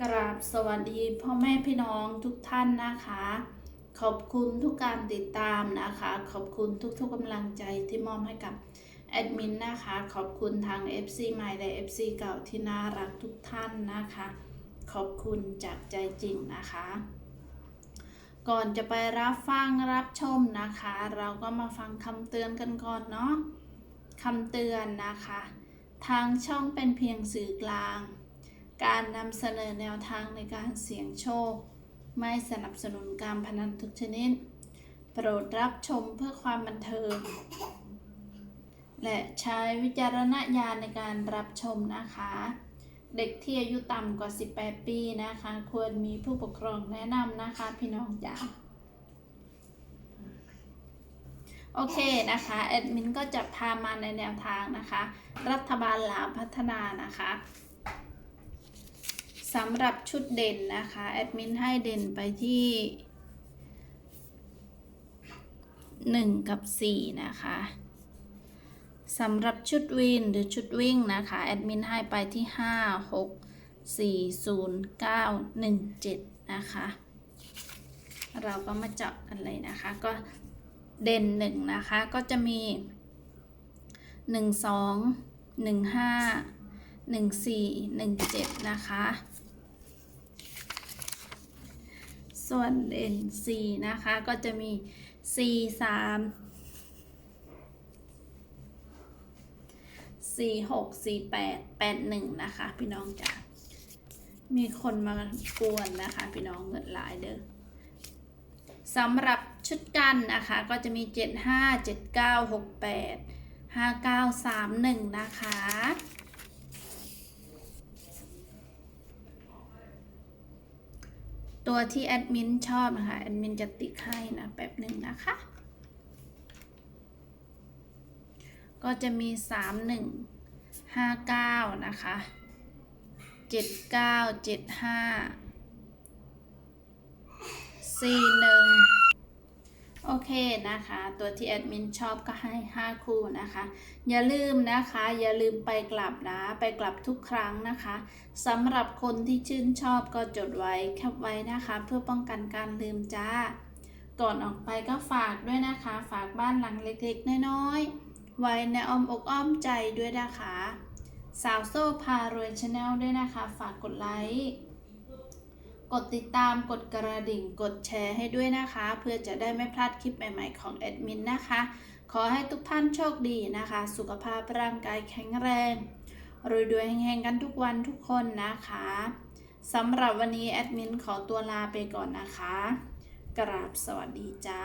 กราบสวัสดีพ่อแม่พี่น้องทุกท่านนะคะ ขอบคุณทุกการติดตามนะคะ ขอบคุณทุกๆกำลังใจที่มอบให้กับแอดมินนะคะ ขอบคุณทาง FC ใหม่และ FC เก่าที่น่ารักทุกท่านนะคะ ขอบคุณจากใจจริงนะคะ ก่อนจะไปรับฟังรับชมนะคะ เราก็มาฟังคำเตือนกันก่อนเนาะคำเตือนนะคะ ทางช่องเป็นเพียงสื่อกลาง การนำเสนอแนวทางในการเสี่ยงโชค ไม่สนับสนุนการพนันทุกชนิด โปรดรับชมเพื่อความบันเทิง และใช้วิจารณญาณในการรับชมนะคะ เด็กที่อายุต่ำกว่า 18 ปีนะคะ ควรมีผู้ปกครองแนะนำนะคะพี่น้องจ๋าโอเคนะคะแอดมินก็จะพามาในแนวทางนะคะ รัฐบาลลาวพัฒนานะคะ สำหรับชุดเด่นนะคะ แอดมินให้เด่นไปที่ 1 กับ 4 นะคะสำหรับชุดวินหรือชุดวิ่งนะคะ แอดมินให้ไปที่ 5 6 4 0 9 1 7 นะคะ เราก็มาเจับกันเลยนะคะ ก็เด่นหนึ่งนะคะ ก็จะมีหนึ่งสองหนึ่งห้าหนึ่งสี่หนึ่งเจ็ดนะคะ ส่วนเด่นสี่นะคะ ก็จะมีสี่สามสี่หกสี่แปดแปดหนึ่งนะคะ พี่น้องจ๋ามีคนมากวนนะคะ พี่น้องเงินหลายเด้อสำหรับชุดกันนะคะ ก็จะมี 7 5 7 9 6 8 5 9 3 1 นะคะ ตัวที่แอดมินชอบนะคะแอดมินจะติ๊กให้นะแป๊บหนึ่งนะคะ ก็จะมี 3 1 5 9 นะคะ 7 9 7 5สี่หนึ่ง โอเคนะคะ ตัวที่แอดมินชอบก็ให้ 5 คู่นะคะ อย่าลืมนะคะ อย่าลืมไปกลับนะ ไปกลับทุกครั้งนะคะสำหรับคนที่ชื่นชอบก็จดไว้แคปไว้นะคะ เพื่อป้องกันการลืมจ้า ก่อนออกไปก็ฝากด้วยนะคะ ฝากบ้านหลังเล็กๆ น้อยๆ ไว้ในอ้อมอกอ้อมใจด้วยนะคะ สาวโซ่พารวยชาแนลด้วยนะคะ ฝากกดไลค์ กดติดตามกดกระดิ่งกดแชร์ให้ด้วยนะคะ เพื่อจะได้ไม่พลาดคลิปใหม่ๆของแอดมินนะคะ ขอให้ทุกท่านโชคดีนะคะ สุขภาพร่างกายแข็งแรงรวยดวยแห่งๆกันทุกวันทุกคนนะคะสำหรับวันนี้แอดมินขอตัวลาไปก่อนนะคะ กราบสวัสดีจ้า